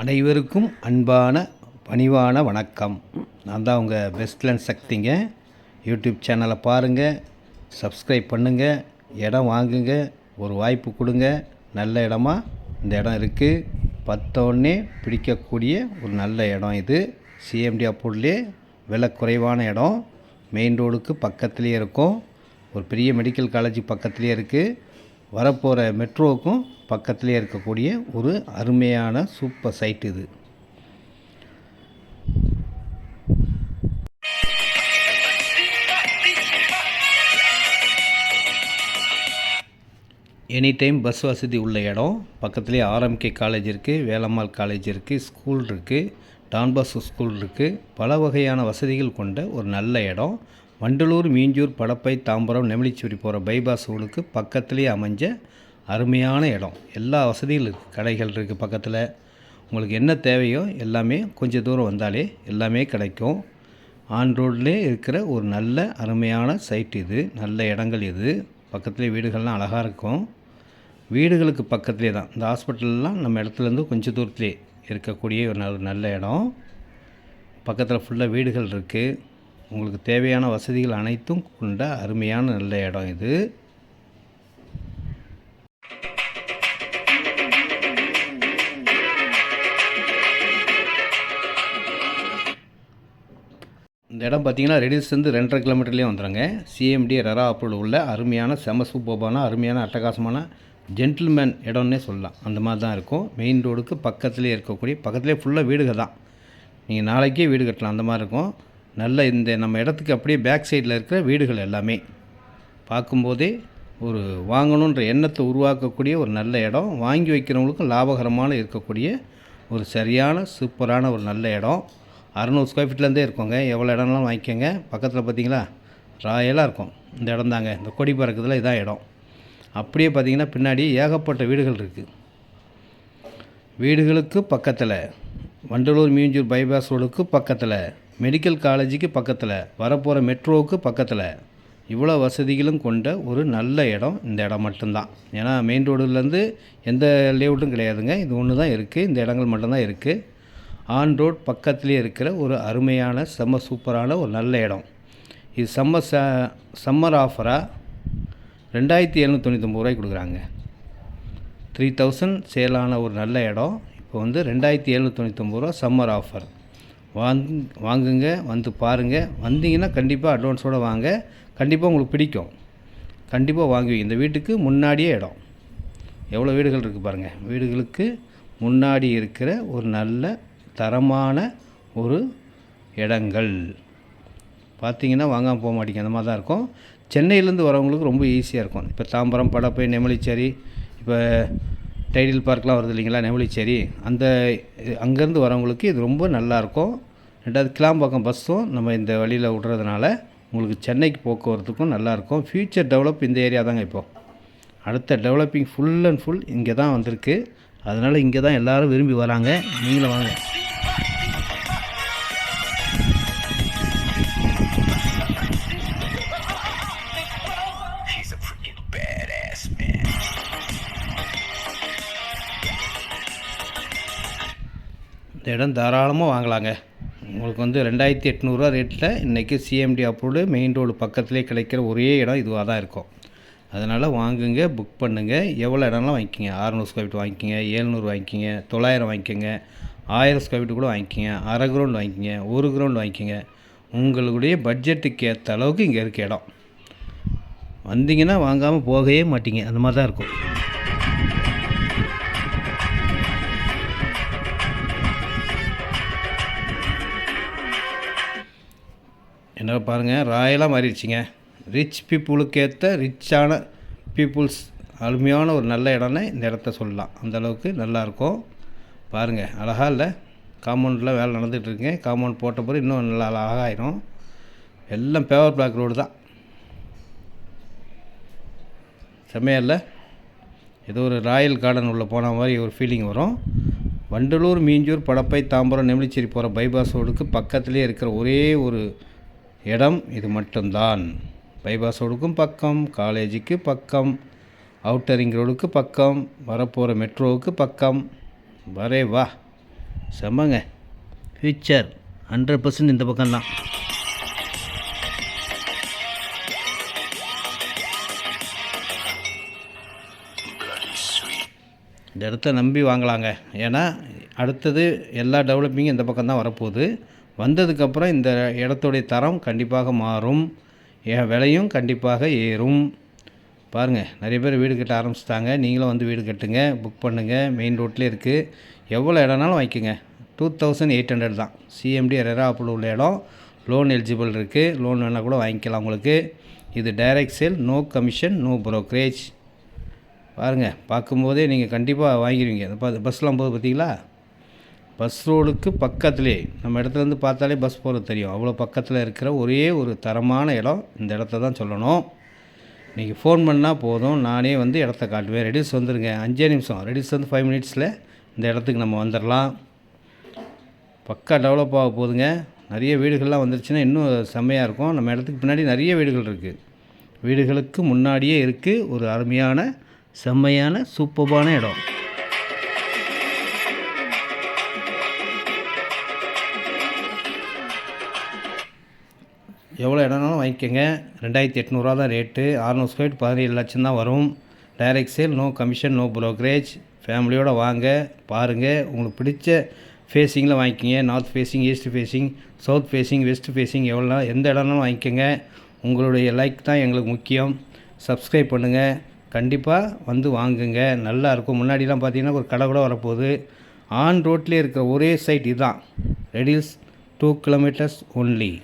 அனைவருக்கும் அன்பான பணிவான வணக்கம். நான் தான் உங்கள் பெஸ்ட்லன் சக்திங்க. யூடியூப் சேனலை பாருங்கள் சப்ஸ்கிரைப் பண்ணுங்கள் இடம் வாங்குங்க ஒரு வாய்ப்பு கொடுங்க. நல்ல இடமா இந்த இடம் இருக்குது பத்தோடனே பிடிக்கக்கூடிய ஒரு நல்ல இடம் இது. சிஎம்டி அப்பூர்லேயே விலை குறைவான இடம். மெயின் ரோடுக்கு பக்கத்துலேயே இருக்கும். ஒரு பெரிய மெடிக்கல் காலேஜ் பக்கத்துலேயே இருக்குது வரப்போகிற மெட்ரோவுக்கும் பக்கத்துலேயே இருக்கக்கூடிய ஒரு அருமையான சூப்பர் சைட் இது. எனி டைம் பஸ் வசதி உள்ள இடம் பக்கத்துலேயே ஆர்எம்கே காலேஜ் இருக்குது வேலம்மாள் காலேஜ் இருக்குது ஸ்கூல் இருக்குது டான்பாஸ் ஸ்கூல் இருக்குது பல வகையான வசதிகள் கொண்ட ஒரு நல்ல இடம். வண்டலூர் மீஞ்சூர் படப்பை தாம்பரம் நெமிலிச்சுவரி போகிற பைபாஸ் ரோடுக்கு பக்கத்துலேயே அமைஞ்ச அருமையான இடம். எல்லா வசதியும் இருக்குது கடைகள் இருக்குது பக்கத்தில். உங்களுக்கு என்ன தேவையோ எல்லாமே கொஞ்சம் தூரம் வந்தாலே எல்லாமே கிடைக்கும். ஆன் ரோட்லேயே இருக்கிற ஒரு நல்ல அருமையான சைட் இது. நல்ல இடங்கள் இது. பக்கத்துலேயே வீடுகள்லாம் அழகாக இருக்கும். வீடுகளுக்கு பக்கத்துலேயே தான். இந்த ஹாஸ்பிட்டல்லாம் நம்ம இடத்துலேருந்து கொஞ்சம் தூரத்துலேயே இருக்கக்கூடிய ஒரு நல்ல நல்ல இடம். பக்கத்தில் ஃபுல்லாக வீடுகள் இருக்குது உங்களுக்கு தேவையான வசதிகள் அனைத்தும் கொண்ட அருமையான நல்ல இடம் இது. இந்த இடம் பார்த்தீங்கன்னா ரெடிஸ்லேருந்து ரெண்டரை கிலோமீட்டர்லேயே வந்துடுங்க சிஎம்டி ரெரா அப்ரூவல் உள்ள அருமையான செம சூப்பர்பான அருமையான அட்டகாசமான ஜென்டில்மேன் இடம்னே சொல்லலாம். அந்த மாதிரி தான் இருக்கும். மெயின் ரோடுக்கு பக்கத்துலேயே இருக்கக்கூடிய பக்கத்துலேயே ஃபுல்லாக வீடுகள் தான் நீங்கள் நாளைக்கே வீடு கட்டலாம். அந்த மாதிரி இருக்கும். நல்ல இந்த நம்ம இடத்துக்கு அப்படியே பேக் சைடில் இருக்கிற வீடுகள் எல்லாமே. பார்க்கும்போதே ஒரு வாங்கணுன்ற எண்ணத்தை உருவாக்கக்கூடிய ஒரு நல்ல இடம் வாங்கி வைக்கிறவங்களுக்கும் லாபகரமான இருக்கக்கூடிய ஒரு சரியான சூப்பரான ஒரு நல்ல இடம். அறநூறு ஸ்கொயர் ஃபீட்லேருந்தே இருக்கோங்க. எவ்வளோ இடம்லாம் வாங்கிக்கோங்க? பக்கத்தில் பார்த்தீங்களா ராயலாக இருக்கும். இந்த இடம் தாங்க. இந்த கொடி பறக்கிறதுல இதான் இடம். அப்படியே பார்த்தீங்கன்னா பின்னாடி ஏகப்பட்ட வீடுகள் இருக்குது வீடுகளுக்கு பக்கத்தில் வண்டலூர் மீஞ்சூர் பைபாஸ் ரோடுக்கு பக்கத்தில் மெடிக்கல் காலேஜுக்கு பக்கத்தில் வரப்போகிற மெட்ரோவுக்கு பக்கத்தில். இவ்வளோ வசதிகளும் கொண்ட ஒரு நல்ல இடம் இந்த இடம் மட்டும்தான். ஏன்னா மெயின் ரோடுலேருந்து எந்த லேஅவுட்டும் கிடையாதுங்க. இது ஒன்று தான் இருக்குது இந்த இடங்கள் மட்டும்தான் இருக்குது ஆன் ரோட் பக்கத்துலேயே இருக்கிற ஒரு அருமையான செம்ம சூப்பரான ஒரு நல்ல இடம். இது செம்ம ச சம்மர் ஆஃபராக ரெண்டாயிரத்தி எழுநூற்றி தொண்ணூத்தொம்பது ரூபாய்க்கு கொடுக்குறாங்க. த்ரீ தௌசண்ட் சேலான ஒரு நல்ல இடம். இப்போ வந்து ரெண்டாயிரத்தி எழுநூற்றி தொண்ணூத்தொம்பது ரூபா சம்மர் ஆஃபர் வாங் வாங்குங்க வந்து பாருங்கள் வந்தீங்கன்னா கண்டிப்பாக அட்வான்ஸோடு வாங்க. கண்டிப்பாக உங்களுக்கு பிடிக்கும். கண்டிப்பாக வாங்குவீங்க. இந்த வீட்டுக்கு முன்னாடியே இடம். எவ்வளோ வீடுகள் இருக்குது பாருங்கள் வீடுகளுக்கு முன்னாடி இருக்கிற ஒரு நல்ல தரமான ஒரு இடங்கள். பார்த்தீங்கன்னா வாங்காமல் போக மாட்டீங்க. அந்த மாதிரி தான் இருக்கும். சென்னையிலேருந்து வரவங்களுக்கு ரொம்ப ஈஸியாக இருக்கும். இப்போ தாம்பரம் படப்பை நெமலிச்சேரி இப்போ டைடில் பார்க்லாம் வருது இல்லைங்களா? நெமலிச்சேரி. அந்த அங்கேருந்து வரவங்களுக்கு இது ரொம்ப நல்லாயிருக்கும் ரெண்டாவது கிளாம்பாக்கம் பஸ்ஸும் நம்ம இந்த வழியில் விட்றதுனால உங்களுக்கு சென்னைக்கு போக்குவரத்துக்கும் நல்லாயிருக்கும். ஃப்யூச்சர் டெவலப் இந்த ஏரியா தாங்க இப்போது அடுத்த டெவலப்பிங் ஃபுல் அண்ட் ஃபுல் இங்கே தான் வந்திருக்கு. அதனால் இங்கே தான் எல்லோரும் விரும்பி வராங்க. நீங்களும் வாங்க. இந்த இடம் தாராளமாக வாங்கலாங்க. உங்களுக்கு வந்து ரெண்டாயிரத்தி எட்நூறுரூவா ரேட்டில் இன்றைக்கி சிஎம்டி அப்ரூவ்டு மெயின் ரோடு பக்கத்துலேயே கிடைக்கிற ஒரே இடம் இதுவாக தான் இருக்கும். அதனால் வாங்குங்க புக் பண்ணுங்கள் எவ்வளோ இடம்லாம் வாங்கிக்கிங்க? அறநூறு ஸ்கொயர் ஃபீட் வாங்கிக்கிங்க ஏழ்நூறு வாங்கிக்கிங்க தொள்ளாயிரம் வாங்கிக்கோங்க ஆயிரம் ஸ்கொயர் ஃபீட் கூட வாங்கிக்கிங்க அரை கிரவுண்ட் வாங்கிக்கிங்க ஒரு கிரவுண்ட் வாங்கிக்கிங்க. உங்களுடைய பட்ஜெட்டுக்கு ஏற்ற அளவுக்கு இங்கே இருக்க இடம். வந்தீங்கன்னா வாங்காமல் போகவே மாட்டீங்க. அந்த மாதிரி தான் இருக்கும். என்ன பாருங்கள் ராயலாக மாறிடுச்சிங்க. ரிச் பீப்புளுக்கு ஏற்ற ரிச்சான பீப்புள்ஸ் அருமையான ஒரு நல்ல இடம்னு இந்த இடத்த சொல்லலாம். அந்த அளவுக்கு நல்லாயிருக்கும் பாருங்கள் அழகா இல்லை? காம்பவுண்டில் வேலை நடந்துகிட்ருக்குங்க காம்பவுண்ட் போட்ட பிறகு இன்னும் நல்லா அழகாயிரும். எல்லாம் பேவர் பிளாக் ரோடு தான். செம்மையா இல்லை? ஏதோ ஒரு ராயல் கார்டன் உள்ளே போன மாதிரி ஒரு ஃபீலிங் வரும். வண்டலூர் மீஞ்சூர் படப்பை தாம்பரம் நெமிலிச்சேரி போகிற பைபாஸ் ரோடுக்கு பக்கத்துலேயே இருக்கிற ஒரே ஒரு இடம் இது மட்டும்தான். பைபாஸ் ரோடுக்கும் பக்கம் காலேஜுக்கு பக்கம் அவுட்டரிங் ரோடுக்கு பக்கம் வரப்போகிற மெட்ரோவுக்கு பக்கம். வரே வா. செம்மங்க. ஃபியூச்சர் ஹண்ட்ரட் பர்சன்ட் இந்த பக்கம்தான். இந்த இடத்த நம்பி வாங்கலாங்க. ஏன்னா அடுத்தது எல்லா டெவலப்பிங்கும் இந்த பக்கம் தான் வரப்போகுது. வந்ததுக்கப்புறம் இந்த இடத்துடைய தரம் கண்டிப்பாக மாறும். விலையும் கண்டிப்பாக ஏறும். பாருங்கள் நிறைய பேர் வீடு கட்ட ஆரம்பிச்சிட்டாங்க. நீங்களும் வந்து வீடு கட்டுங்க புக் பண்ணுங்கள் மெயின் ரோட்லேயே இருக்குது எவ்வளோ இடம்னாலும் வாங்கிக்கோங்க. டூ தௌசண்ட் எயிட் ஹண்ட்ரட் தான். சிஎம்டி ரெராப்பில் உள்ள இடம். லோன் எலிஜிபிள் இருக்குது லோன் வேணால் கூட வாங்கிக்கலாம் உங்களுக்கு. இது direct sale no commission no brokerage பாருங்கள் பார்க்கும்போதே நீங்கள் கண்டிப்பாக வாங்கிடுவீங்க. ப பஸ்லாம் போகுது பார்த்தீங்களா? பஸ் ரோடுக்கு பக்கத்துலேயே நம்ம இடத்துல இருந்து பார்த்தாலே பஸ் போகிறது தெரியும். அவ்வளோ பக்கத்தில் இருக்கிற ஒரே ஒரு தரமான இடம் இந்த இடத்த தான் சொல்லணும். நீங்கள் ஃபோன் பண்ணால் போதும். நானே வந்து இடத்த காட்டுவேன். ரெடியூஸ் வந்துடுங்க அஞ்சே நிமிஷம். ரெடிஸ் வந்து ஃபைவ் மினிட்ஸில் இந்த இடத்துக்கு நம்ம வந்துடலாம் பக்கா டெவலப் ஆக போகுதுங்க. நிறைய வீடுகள்லாம் வந்துருச்சுன்னா இன்னும் செம்மையாக இருக்கும். நம்ம இடத்துக்கு பின்னாடி நிறைய வீடுகள் இருக்குது வீடுகளுக்கு முன்னாடியே இருக்குது ஒரு அருமையான செம்மையான சூப்பர்பான இடம். எவ்வளோ இடம்னாலும் வாங்கிக்கோங்க. ரெண்டாயிரத்தி எட்நூறுவா தான் ரேட்டு. அறநூறு ஸ்கொயர் பதினேழு லட்சம் தான் வரும். Direct sale no commission no brokerage ஃபேமிலியோடு வாங்க பாருங்கள் உங்களுக்கு பிடிச்ச ஃபேஸிங்கில் வாங்கிக்கோங்க. North facing east facing south facing west facing எவ்வளோ எந்த இடம்னாலும் வாங்கிக்கோங்க. உங்களுடைய லைக் தான் எங்களுக்கு முக்கியம். சப்ஸ்கிரைப் பண்ணுங்கள் கண்டிப்பாக வந்து வாங்குங்க. நல்லா இருக்கும். முன்னாடிலாம் பார்த்தீங்கன்னா ஒரு கடை கூட வரப்போகுது. ஆன் ரோட்லேயே இருக்கிற ஒரே சைட் இதுதான். Reduce two kilometres only